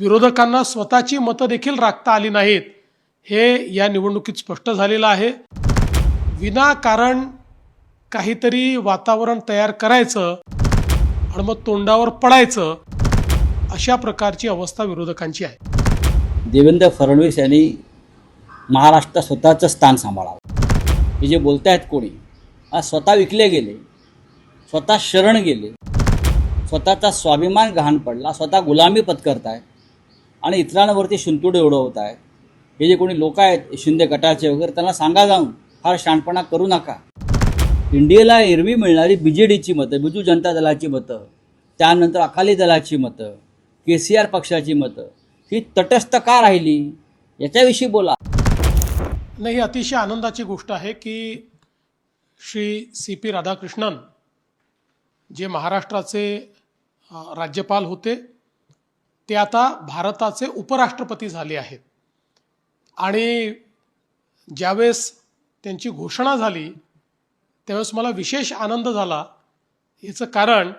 विरोधकांना स्वतःची मतं देखील राखता आली नाहीत. हे या निवडणुकीत स्पष्ट झालेलं आहे. विनाकारण काहीतरी वातावरण तयार करायचं आणि मग तोंडावर पडायचं अशा प्रकारची अवस्था विरोधकांची आहे. देवेंद्र फडणवीस यांनी महाराष्ट्रात स्वतःचं स्थान सांभाळावं. हे जे बोलत आहेत कोणी आज स्वतः विकले गेले स्वतः शरण गेले स्वतःचा स्वाभिमान गहाण पडला स्वतः गुलामी पत्करतायत आणि इतरांवरती शिंतुडे उडवत आहेत. हे जे कोणी लोक आहेत शिंदे गटाचे वगैरे त्यांना सांगा जाऊन फार शहाणपणा करू नका. इंडियाला एरवी मिळणारी बी जे डीची मतं बिजू जनता दलाची मतं त्यानंतर अकाली दलाची मतं के सी आर पक्षाची मतं ही तटस्थ का राहिली? याच्याविषयी बोला. नाही ही अतिशय आनंदाची गोष्ट आहे की श्री सी पी राधाकृष्णन जे महाराष्ट्राचे राज्यपाल होते ते आता भारताचे उपराष्ट्रपती झाले आहेत. आणि ज्यावेळेस त्यांची घोषणा झाली त्यावेळेस मला विशेष आनंद झाला. याचं कारण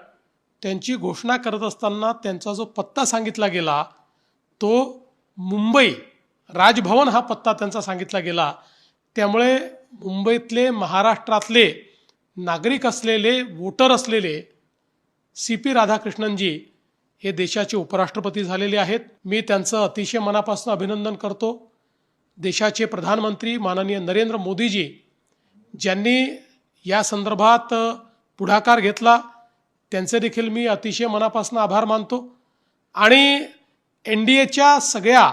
त्यांची घोषणा करत असताना त्यांचा जो पत्ता सांगितला गेला तो मुंबई राजभवन हा पत्ता त्यांचा सांगितला गेला. त्यामुळे मुंबईतले महाराष्ट्रातले नागरिक असलेले वोटर असलेले सी पी राधाकृष्णनजी हे देशाचे उपराष्ट्रपती झालेले आहेत. मी त्यांचं अतिशय मनापासून अभिनंदन करतो. देशाचे प्रधानमंत्री माननीय नरेंद्र मोदीजी ज्यांनी या संदर्भात पुढाकार घेतला त्यांचे देखील मी अतिशय मनापासून आभार मानतो. आणि एन डी एच्या सगळ्या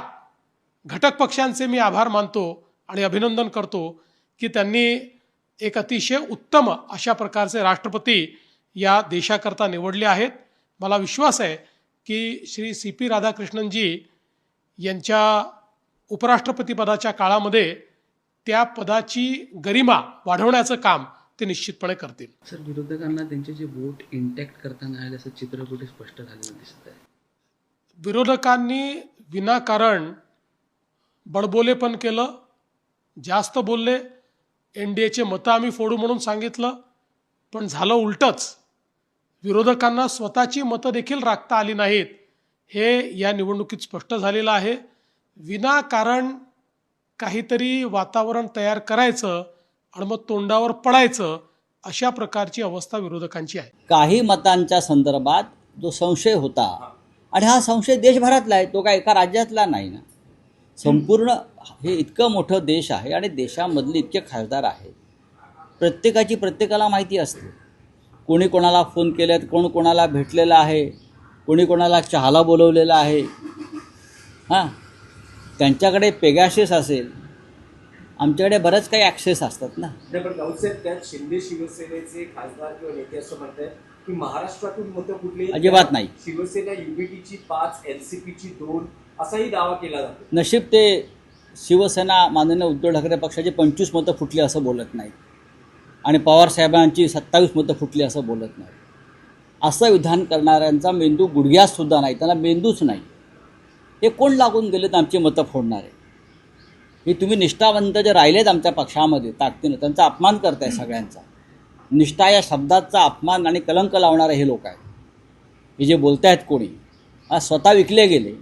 घटक पक्षांचे मी आभार मानतो आणि अभिनंदन करतो की त्यांनी एक अतिशय उत्तम अशा प्रकारचे राष्ट्रपती या देशाकरता निवडले आहेत. मला विश्वास आहे की श्री सी पी राधाकृष्णनजी यांच्या उपराष्ट्रपतीपदाच्या काळामध्ये त्या पदाची गरिमा वाढवण्याचं काम ते निश्चितपणे करतील. सर विरोधकांना त्यांचे जे वोट इंटॅक्ट करताना आले असं चित्र कुठे स्पष्ट झालेलं दिसत आहे? विरोधकांनी विनाकारण बडबोलेपण केलं जास्त बोलले एन डी एचे मतं आम्ही फोडू म्हणून सांगितलं पण झालं उलटंच. विरोधकांना स्वतःची मतं देखील राखता आली नाहीत. हे या निवडणुकीत स्पष्ट झालेलं आहे. विनाकारण काहीतरी वातावरण तयार करायचं आणि मग तोंडावर पडायचं अशा प्रकारची अवस्था विरोधकांची आहे. काही मतांच्या संदर्भात जो संशय होता आणि हा संशय देशभरातला आहे तो काय एका राज्यातला नाही ना? संपूर्ण हे इतकं मोठं देश आहे आणि देशामधले इतके खासदार आहेत. प्रत्येकाची प्रत्येकाला माहिती असते. कोणी कोणाला फोन केलेत कोण कोणाला भेटलेलं आहे कोणी कोणाला चहाला बोलवलेलं आहे हां? त्यांच्याकडे पेगॅशिस असेल आमच्याकडे बरंच काही ॲक्सेस असतात ना. नाही पण राऊतसाहेब त्यात शिंदे शिवसेनेचे खासदार किंवा नेते असं म्हणतात की महाराष्ट्रातून मतं कुठली अजिबात नाही. शिवसेना युबीटीची पाच एनसीपीची दोन असाही दावा केला जातो. नशीब ते शिवसेना माननीय उद्धव ठाकरे पक्षाची पंचवीस मतं फुटली असं बोलत नाहीत. आणि पवार साहेबांची सत्तावीस मतं फुटली असं बोलत नाही. असं विधान करणाऱ्यांचा मेंदू गुडघ्यासुद्धा नाही त्यांना मेंदूच नाही. हे कोण लागून गेलेत आमची मतं फोडणारे? हे तुम्ही निष्ठावंत जे राहिलेत आमच्या पक्षामध्ये ताकदीनं त्यांचा अपमान करताय सगळ्यांचा. निष्ठा या शब्दाचा अपमान आणि कलंक लावणारे हे लोक आहेत. हे जे बोलत आहेत कोणी आज स्वतः विकले गेले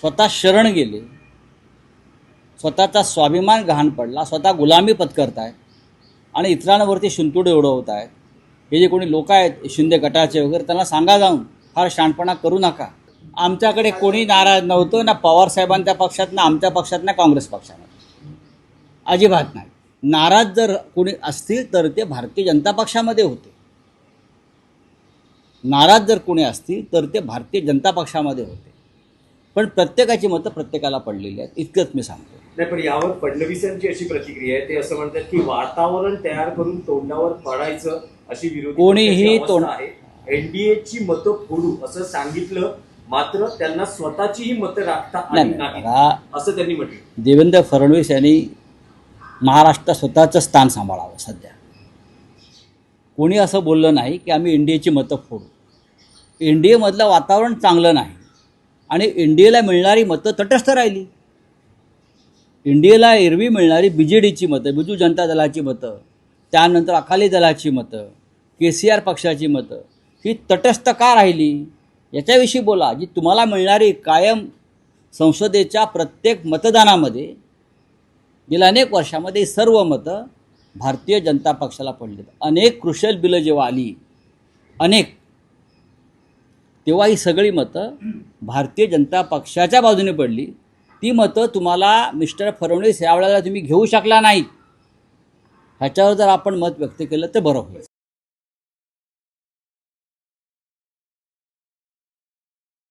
स्वतः शरण गेले स्वतःचा स्वाभिमान गहाण पडला स्वतः गुलामी पत्करतायत. आणि इतरांवरती शिंतुडे उडवत आहेत. हे जे कोणी लोक आहेत शिंदे गटाचे वगैरे त्यांना सांगा जाऊन फार शहाणपणा करू नका. आमच्याकडे कोणी नाराज नव्हतं ना पवार साहेबांच्या पक्षात ना आमच्या पक्षात ना काँग्रेस पक्षात. अजिबात नाही. नाराज जर कोणी असतील तर ते भारतीय जनता पक्षामध्ये होते. नाराज जर कोणी असतील तर ते भारतीय जनता पक्षामध्ये होते. पण प्रत्येकाची मतं प्रत्येकाला पडलेली आहेत. इतकंच मी सांगतो. नाही पण यावर फडणवीसांची अशी प्रतिक्रिया आहे ते असं म्हणतात की वातावरण तयार करून तोंडावर पडायचं अशी विरोधी कोणीही तोंड- आहे. एनडीएची मतं फोडू असं सांगितलं मात्र त्यांना स्वतःचीही मतं राखता आली नाही असं त्यांनी म्हटलं. देवेंद्र फडणवीस यांनी महाराष्ट्रात स्वतःचं स्थान सांभाळावं सध्या. कोणी असं बोललं नाही की आम्ही इंडियाची मतं फोडू. इंडियामधलं वातावरण चांगलं नाही. आणि इंडियाला मिळणारी मतं तटस्थ राहिली. इंडियाला एरवी मिळणारी बी जे डीची मतं बिजू जनता दलाची मतं त्यानंतर अकाली दलाची मतं के सी आर पक्षाची मतं ही तटस्थ का राहिली? याच्याविषयी बोला. जी तुम्हाला मिळणारी कायम संसदेच्या प्रत्येक मतदानामध्ये गेल्या अनेक वर्षामध्ये सर्व मतं भारतीय जनता पक्षाला पडलीत. अनेक कृशल बिलं जेव्हा आली अनेक तेव्हा ही सगळी मतं भारतीय जनता पक्षाच्या बाजूने पडली. ती मतं तुम्हाला मिस्टर फडणवीस यावेळेला तुम्ही घेऊ शकला नाहीत. ह्याच्यावर जर आपण मत व्यक्त केलं तर बरं होईल.